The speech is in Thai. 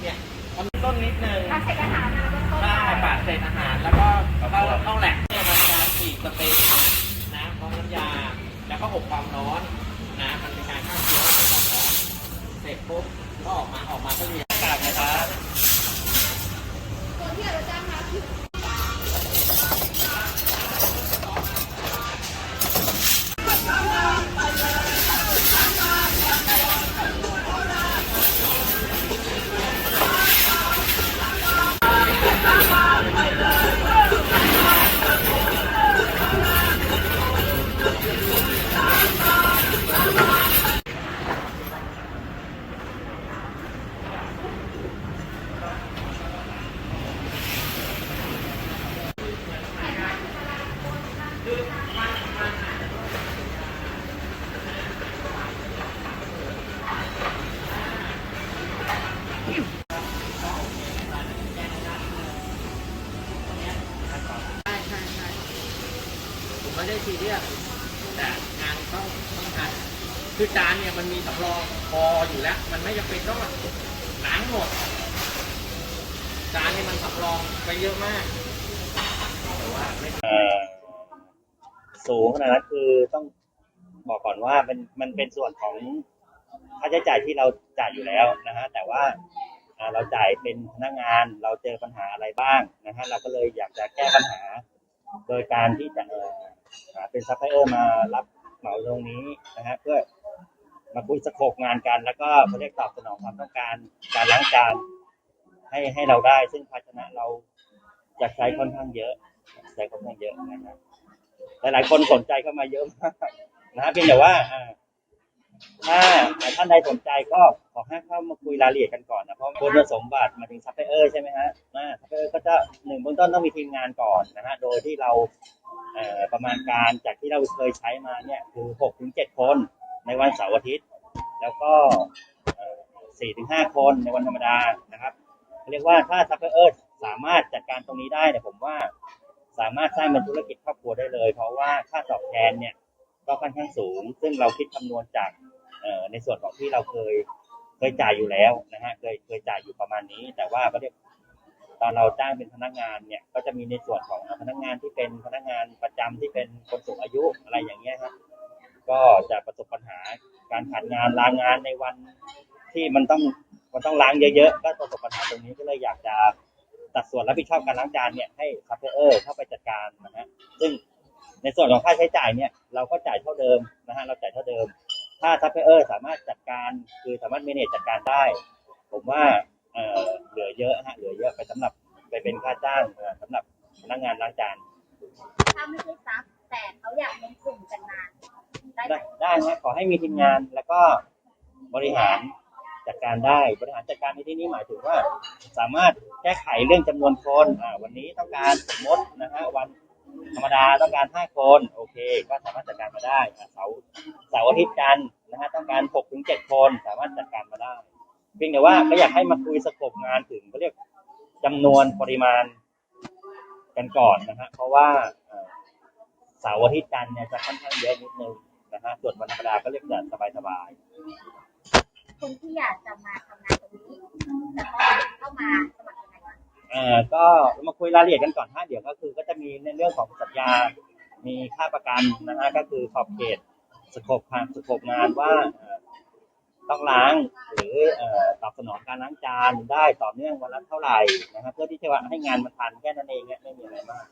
เนี่ยมันต้นนิดนึงเราเสร็จอาหารมาเบื้องต้นได้ปาดเศษอาหาร แล้วก็เข้าเข้าแหลกเนี่ยมันการฉีดสเปรย์นะพร้อมน้ำยา แล้วก็อบความร้อนนะมันเป็นการฆ่าเชื้อให้ความร้อนเสร็จปุ๊บก็ออกมาออกมาก็เรียนอากาศนะครับส่วนที่เราจ้า ได้ซีเรียสแต่งานต้องต้องทันคือจานเนี่ยมันมีสำรองพออยู่แล้ว มันไม่จำเป็นต้องล้างหมดจานเนี่ยมันสำรองไปเยอะมากแต่ว่าไม่สูงขนาดนั้นคือต้องบอกก่อนว่ามันมันเป็นส่วนของค่าใช้จ่ายที่เราจ่ายอยู่แล้วนะฮะแต่ว่าเราจ่ายเป็นพนักงานเราเจอปัญหาอะไรบ้างนะฮะเราก็เลยอยากจะแก้ปัญหา โดยการที่จะ หาเป็นซัพพลายเออร์มารับเหมาตรงนี้นะฮะเพื่อมาคุยสโคปงานกัน แล้วก็เขาเรียกตอบสนองความต้องการการล้างจานให้ให้เราได้ ซึ่งภาชนะเราจะใช้ค่อนข้างเยอะใช้ค่อนข้างเยอะนะครับหลายๆคนสนใจเข้ามาเยอะมากนะฮะเพียงแต่ว่าอ่า ถ้าท่านใดสนใจก็ขอให้เข้ามาคุยรายละเอียดกันก่อนนะเพราะคุณสมบัติมาถึงซัพพลายเออร์ใช่ไหมฮะอ่าซัพพลายเออร์ก็จะหนึ่งเบื้องต้นต้องมีทีมงานก่อนนะฮะโดยที่เราเอ่อประมาณการจากที่เราเคยใช้มาเนี่ยคือหกถึงเจ็ดคนในวันเสาร์อาทิตย์ แล้วก็สี่ถึงห้าคนในวันธรรมดานะครับเรียกว่าถ้าซัพพลายเออร์สามารถจัดการตรงนี้ได้เนี่ยผมว่าสามารถสร้างเป็นธุรกิจครอบครัวได้เลย เพราะว่าค่าตอบแทนเนี่ยก็ค่อนข้างสูง ซึ่งเราคิดคำนวณจาก ในส่วนของที่เราเคยเคยจ่ายอยู่แล้วนะฮะเคยเคยจ่ายอยู่ประมาณนี้ แต่ว่าก็เรียกตอนเราจ้างเป็นพนักงานเนี่ย ก็จะมีในส่วนของพนักงานที่เป็นพนักงานประจำที่เป็นคนสูงอายุอะไรอย่างเงี้ยครับก็จะประสบปัญหาการขาดงานลางงานในวันที่มันต้องมันต้องล้างเยอะๆก็ประสบปัญหาตรงนี้ก็เลยอยากจะตัดส่วนรับผิดชอบการล้างจานเนี่ยให้ซัพพลายเออร์เข้าไปจัดการนะฮะซึ่งในส่วนของค่าใช้จ่ายเนี่ยเราก็จ่ายเท่าเดิมนะฮะเราจ่ายเท่าเดิม ถ้าซัพพลายเออร์สามารถจัดการคือสามารถเมเนจจัดการได้ ผมว่าเอ่อเหลือเยอะฮะเหลือเยอะไปสำหรับไปเป็นค่าจ้างเอ่อสำหรับพนักงานล้างจาน ถ้าไม่ใช่ซับแต่เขาอยากลงกลุ่มกันมาได้ไหมได้ได้ฮะขอให้มีทีมงานแล้วก็บริหารจัดการได้บริหารจัดการในที่นี้หมายถึงว่า สามารถแก้ไขเรื่องจำนวนคนอ่าวันนี้ต้องการสมมตินะฮะวัน ธรรมดาต้องการห้าคนโอเค ก็สามารถจัดการมาได้เสาเสาร์อาทิตย์จันทร์นะฮะต้องการหกถึงเจ็ดคนสามารถจัดการมาได้เพียงแต่ว่าก็อยากให้มาคุยสกบงานถึงเขาเรียกจำนวนปริมาณกันก่อนนะฮะเพราะว่าเสาร์อาทิตย์จันทร์เนี่ยจะค่อนข้างเยอะนิดนึงนะฮะส่วนวันธรรมดาก็เรียกจะสบายๆคนที่อยากจะมาทำงานตรงนี้จะต้องเข้ามา อก็มาคุยรายละเอียดกันก่อนฮะเดี๋ยวก็คือก็จะมีในเรื่องของสัญญา มีค่าประกันนะฮะก็คือขอบเขตสโคปงานสโคปงานว่าเอ่อต้องล้างหรือเอ่อตอบสนองการล้างจานได้ต่อเนื่องวันละเท่าไหร่นะครับเพื่อที่จะว่าให้งานมันทันแค่นั้นเองเนี่ยไม่มีอะไรมาก